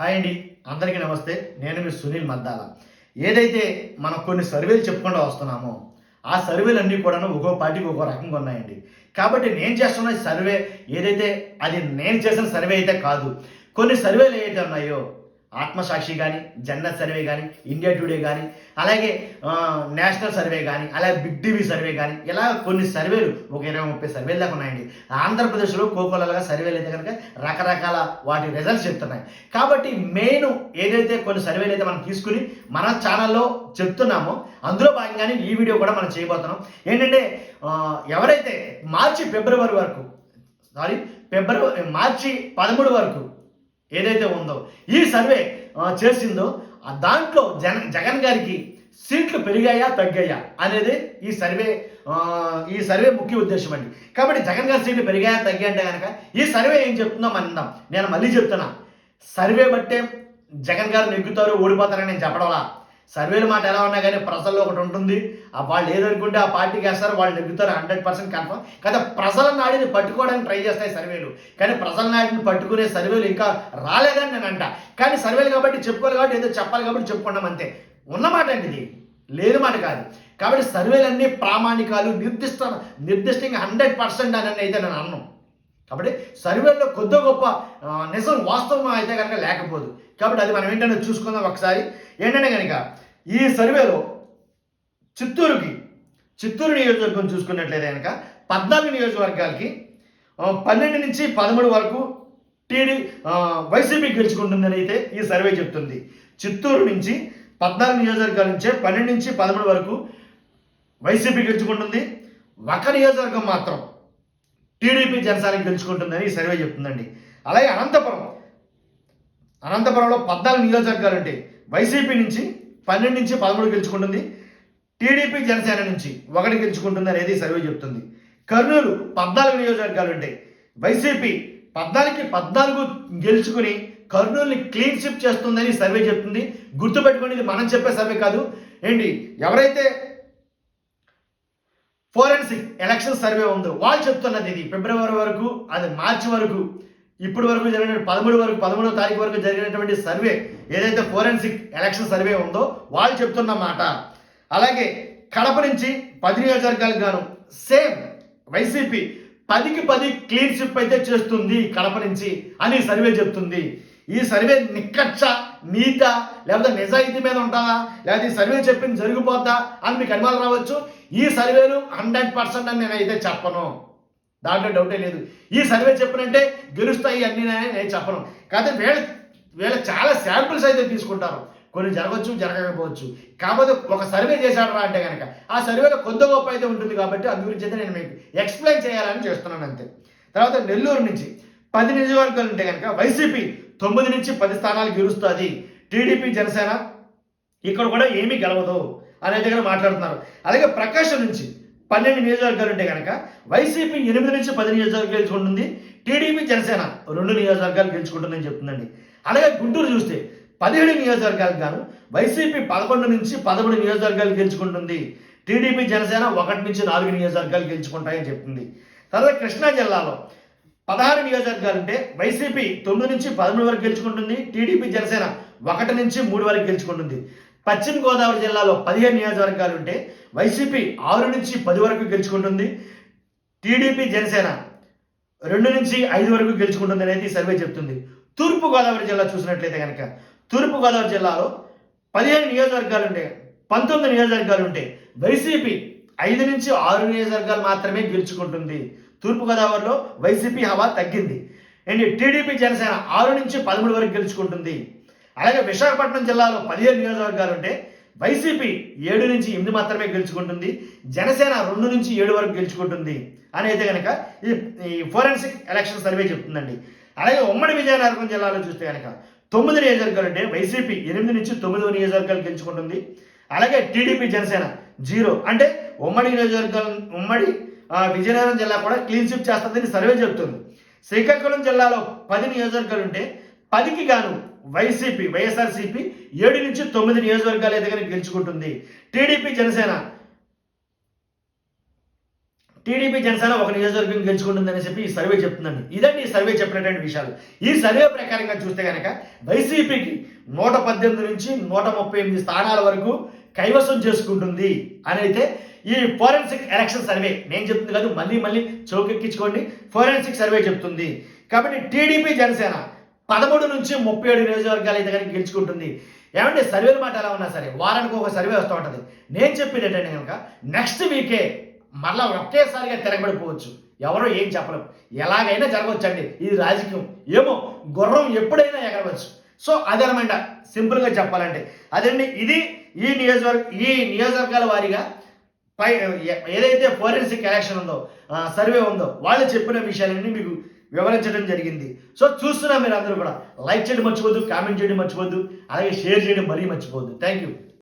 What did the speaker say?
Hi అండి. అందరికీ నమస్తే. నేను మీ సునీల్ మద్దాల ఏదైతే మనం కొన్ని సర్వేలు చెప్పుకుంటూ వస్తున్నామో ఆ సర్వేలు అన్నీ కూడా ఒక్కో పార్టీకి ఒక్కో రకంగా ఉన్నాయండి. కాబట్టి నేను చేస్తున్న సర్వే ఏదైతే అది నేను చేసిన సర్వే అయితే కాదు. కొన్ని సర్వేలు ఏవైతే ఉన్నాయో ఆత్మసాక్షి కానీ జన్నత్ సర్వే కానీ ఇండియా టుడే కానీ అలాగే నేషనల్ సర్వే కానీ అలాగే బిగ్ టీవీ సర్వే కానీ ఇలా కొన్ని సర్వేలు ఒక ఇరవై ముప్పై సర్వేలు దాకా ఉన్నాయండి. ఆంధ్రప్రదేశ్లో కోకోలలుగా సర్వేలు అయితే కనుక రకరకాల వాటి రిజల్ట్స్ చెప్తున్నాయి. కాబట్టి మెయిన్ ఏదైతే కొన్ని సర్వేలు అయితే మనం తీసుకుని మన ఛానల్లో చెప్తున్నామో అందులో భాగంగానే ఈ వీడియో కూడా మనం చేయబోతున్నాం. ఏంటంటే ఎవరైతే మార్చి ఫిబ్రవరి వరకు సారీ ఫిబ్రవరి మార్చి పదమూడు వరకు ఏదైతే ఉందో ఈ సర్వే చేసిందో ఆ దాంట్లో జన జగన్ గారికి సీట్లు పెరిగాయా తగ్గాయా అనేది ఈ సర్వే ఈ సర్వే ముఖ్య ఉద్దేశం అండి. కాబట్టి జగన్ గారి సీట్లు పెరిగాయా తగ్గాయి అంటే కనుక ఈ సర్వే ఏం చెప్తుందో మనం నేను మళ్ళీ చెప్తున్నా. సర్వే బట్టే జగన్ గారు నెగ్గుతారు ఓడిపోతారని నేను చెప్పడంలా సర్వేల మాట ఎలా ఉన్నా కానీ ప్రజల్లో ఒకటి ఉంటుంది. ఆ వాళ్ళు ఏదనుకుంటే ఆ పార్టీకి వేస్తారు వాళ్ళు నెగ్గుతారు హండ్రెడ్ పర్సెంట్ కన్ఫర్మ్. కదా ప్రజల నాడిని పట్టుకోవడానికి ట్రై చేస్తాయి సర్వేలు. కానీ ప్రజల నాడిని పట్టుకునే సర్వేలు ఇంకా రాలేదని నేను అంట. కానీ సర్వేలు కాబట్టి చెప్పుకోవాలి కాబట్టి ఏదో చెప్పాలి కాబట్టి చెప్పుకున్నాం అంతే. ఉన్నమాట అండి ఇది. లేదు మాట కాదు. కాబట్టి సర్వేలన్నీ ప్రామాణికాలు నిర్దిష్ట నిర్దిష్టంగా హండ్రెడ్ పర్సెంట్ అని అయితే నేను అన్నాను కాబట్టి సర్వేలో కొద్ది గొప్ప నిజం వాస్తవం అయితే కనుక లేకపోదు. కాబట్టి అది మనం ఏంటంటే చూసుకుందాం ఒకసారి. ఏంటంటే కనుక ఈ సర్వేలో చిత్తూరుకి చిత్తూరు నియోజకవర్గం చూసుకున్నట్లయితే కనుక పద్నాలుగు నియోజకవర్గాలకి పన్నెండు నుంచి పదమూడు వరకు టీడీ వైసీపీ గెలుచుకుంటుందని అయితే ఈ సర్వే చెప్తుంది. చిత్తూరు నుంచి పద్నాలుగు నియోజకవర్గాల నుంచే పన్నెండు నుంచి పదమూడు వరకు వైసీపీ గెలుచుకుంటుంది. ఒక నియోజకవర్గం మాత్రం టీడీపీ జనసేన గెలుచుకుంటుందని ఈ సర్వే చెప్తుందండి. అలాగే అనంతపురం. అనంతపురంలో పద్నాలుగు నియోజకవర్గాలు ఉంటాయి వైసీపీ నుంచి పన్నెండు నుంచి పదమూడు గెలుచుకుంటుంది. టీడీపీ జనసేన నుంచి ఒకటి గెలుచుకుంటుంది అనేది సర్వే చెప్తుంది. కర్నూలు పద్నాలుగు నియోజకవర్గాలు ఉంటాయి వైసీపీ పద్నాలుగుకి పద్నాలుగు గెలుచుకుని కర్నూలుని క్లీన్ షిప్ చేస్తుందని సర్వే చెప్తుంది. గుర్తుపెట్టుకోండి ఇది మనం చెప్పే సర్వే కాదు. ఏంటి ఎవరైతే ఫోరెన్సిక్ ఎలక్షన్ సర్వే ఉందో. వాళ్ళు చెప్తున్నది ఇది. ఫిబ్రవరి వరకు అది మార్చి వరకు. ఇప్పటి వరకు జరిగిన పదమూడు వరకు పదమూడో తారీఖు వరకు జరిగినటువంటి సర్వే ఏదైతే ఫోరెన్సిక్ ఎలక్షన్ సర్వే ఉందో వాళ్ళు చెప్తున్న మాట. అలాగే కడప నుంచి పది నియోజకవర్గాలకు గాను సేమ్ వైసీపీ పదికి పది క్లీన్ షిప్ అయితే చేస్తుంది కడప నుంచి అని సర్వే చెప్తుంది. ఈ సర్వే నిక్కచ్చ నీత లేకపోతే నిజాయితీ మీద ఉంటుందా? లేకపోతే ఈ సర్వే చెప్పింది జరిగిపోద్దా అని మీకు అనుమానం రావచ్చు. ఈ సర్వేలు హండ్రెడ్ పర్సెంట్ అని నేనైతే చెప్పను. దాంట్లో డౌటే లేదు. ఈ సర్వే చెప్పినంటే గెలుస్తాయి అన్ని నేను చెప్పను. కాకపోతే వీళ్ళ వీళ్ళ చాలా శాంపిల్స్ అయితే తీసుకుంటారు. కొన్ని జరగవచ్చు జరగకపోవచ్చు. కాకపోతే ఒక సర్వే చేశాడు రా అంటే కనుక ఆ సర్వేలో కొద్ది గొప్ప అయితే ఉంటుంది కాబట్టి అందు గురించి అయితే నేను మీకు ఎక్స్ప్లెయిన్ చేయాలని చేస్తున్నాను అంతే. తర్వాత నెల్లూరు నుంచి పది నియోజకవర్గాలు ఉంటే కనుక వైసీపీ తొమ్మిది నుంచి పది స్థానాలు గెలుస్తుంది. టీడీపీ జనసేన ఇక్కడ కూడా ఏమీ గెలవదు అనే దగ్గర మాట్లాడుతున్నారు. అలాగే ప్రకాశం నుంచి పన్నెండు నియోజకవర్గాలు ఉంటే కనుక వైసీపీ ఎనిమిది నుంచి పది నియోజకవర్గాలు గెలుచుకుంటుంది. టీడీపీ జనసేన రెండు నియోజకవర్గాలు గెలుచుకుంటుందని చెప్తుందండి. అలాగే గుంటూరు చూస్తే పదిహేడు నియోజకవర్గాలకు గాను వైసీపీ పదకొండు నుంచి పదమూడు నియోజకవర్గాలు గెలుచుకుంటుంది. టీడీపీ జనసేన ఒకటి నుంచి నాలుగు నియోజకవర్గాలు గెలుచుకుంటాయని చెప్తుంది. తర్వాత కృష్ణా జిల్లాలో పదహారు నియోజకవర్గాలు ఉంటే వైసీపీ తొమ్మిది నుంచి పదమూడు వరకు గెలుచుకుంటుంది టీడీపీ జనసేన ఒకటి నుంచి మూడు వరకు గెలుచుకుంటుంది. పశ్చిమ గోదావరి జిల్లాలో పదిహేను నియోజకవర్గాలు ఉంటే వైసీపీ ఆరు నుంచి పది వరకు గెలుచుకుంటుంది టీడీపీ జనసేన రెండు నుంచి ఐదు వరకు గెలుచుకుంటుంది అనేది సర్వే చెప్తుంది. తూర్పు గోదావరి జిల్లా చూసినట్లయితే కనుక తూర్పు గోదావరి జిల్లాలో పదిహేను నియోజకవర్గాలు ఉంటే పంతొమ్మిది నియోజకవర్గాలు ఉంటే వైసీపీ ఐదు నుంచి ఆరు నియోజకవర్గాలు మాత్రమే గెలుచుకుంటుంది. తూర్పుగోదావరిలో వైసీపీ హవా తగ్గింది. అండ్ టీడీపీ జనసేన ఆరు నుంచి పదమూడు వరకు గెలుచుకుంటుంది. అలాగే విశాఖపట్నం జిల్లాలో పదిహేను నియోజకవర్గాలు ఉంటే వైసీపీ ఏడు నుంచి ఎనిమిది మాత్రమే గెలుచుకుంటుంది. జనసేన రెండు నుంచి ఏడు వరకు గెలుచుకుంటుంది. అని అయితే కనుక ఈ ఈ ఫోరెన్సిక్ ఎలక్షన్ సర్వే చెప్తుందండి. అలాగే ఉమ్మడి విజయనగరం జిల్లాలో చూస్తే కనుక తొమ్మిది నియోజకవర్గాలు అంటే వైసీపీ ఎనిమిది నుంచి తొమ్మిది నియోజకవర్గాలు గెలుచుకుంటుంది. అలాగే టీడీపీ జనసేన జీరో. అంటే ఉమ్మడి నియోజకవర్గం ఉమ్మడి విజయనగరం జిల్లా కూడా క్లీన్ స్విప్ చేస్తుందని సర్వే చెప్తుంది శ్రీకాకుళం జిల్లాలో పది నియోజకవర్గాలు ఉంటే పదికి గాను వైసీపీ వైఎస్ఆర్సీపీ ఏడు నుంచి తొమ్మిది నియోజకవర్గాలు అయితే గెలుచుకుంటుంది. టీడీపీ జనసేన. టీడీపీ జనసేన ఒక నియోజకవర్గం గెలుచుకుంటుందని చెప్పి ఈ సర్వే చెప్తుందండి. ఇదండి ఈ సర్వే చెప్పినటువంటి విషయాలు. ఈ సర్వే ప్రకారంగా చూస్తే కనుక వైసీపీకి నూట పద్దెనిమిది నుంచి నూట ముప్పై ఎనిమిది స్థానాల వరకు కైవసం చేసుకుంటుంది. అని అయితే ఈ ఫోరెన్సిక్ ఎలక్షన్ సర్వే నేను చెప్తుంది కాదు మళ్ళీ మళ్ళీ చౌకెక్కించుకోండి. ఫోరెన్సిక్ సర్వే చెప్తుంది. కాబట్టి టీడీపీ జనసేన పదమూడు నుంచి ముప్పై ఏడు నియోజకవర్గాలు అయితే కనుక గెలుచుకుంటుంది. ఏమంటే సర్వేల మాట ఎలా ఉన్నా సరే వారానికి ఒక సర్వే వస్తూ ఉంటుంది. నేను చెప్పేది ఏంటంటే కనుక నెక్స్ట్ వీకే మరలా ఒకేసారిగా తిరగబడిపోవచ్చు. ఎవరో ఏం చెప్పలేం. ఎలాగైనా జరగవచ్చండి. ఇది రాజకీయం. ఏమో గుర్రం ఎప్పుడైనా ఎగరవచ్చు. సో అదనమాట. సింపుల్గా చెప్పాలంటే. అదండి ఇది ఈ నియోజకవర్గ ఈ నియోజకవర్గాల వారీగా పై ఏ- ఏదైతే ఫోరెన్సిక్ ఎలక్షన్ ఉందో సర్వే ఉందో వాళ్ళు చెప్పిన విషయాలన్నీ మీకు వివరించడం జరిగింది. సో చూస్తున్నా మీరు అందరూ కూడా. లైక్ చేయడం మర్చిపోద్దు కామెంట్ చేయడం మర్చిపోద్దు అలాగే షేర్ చేయడం మరీ మర్చిపోద్దు థ్యాంక్ యూ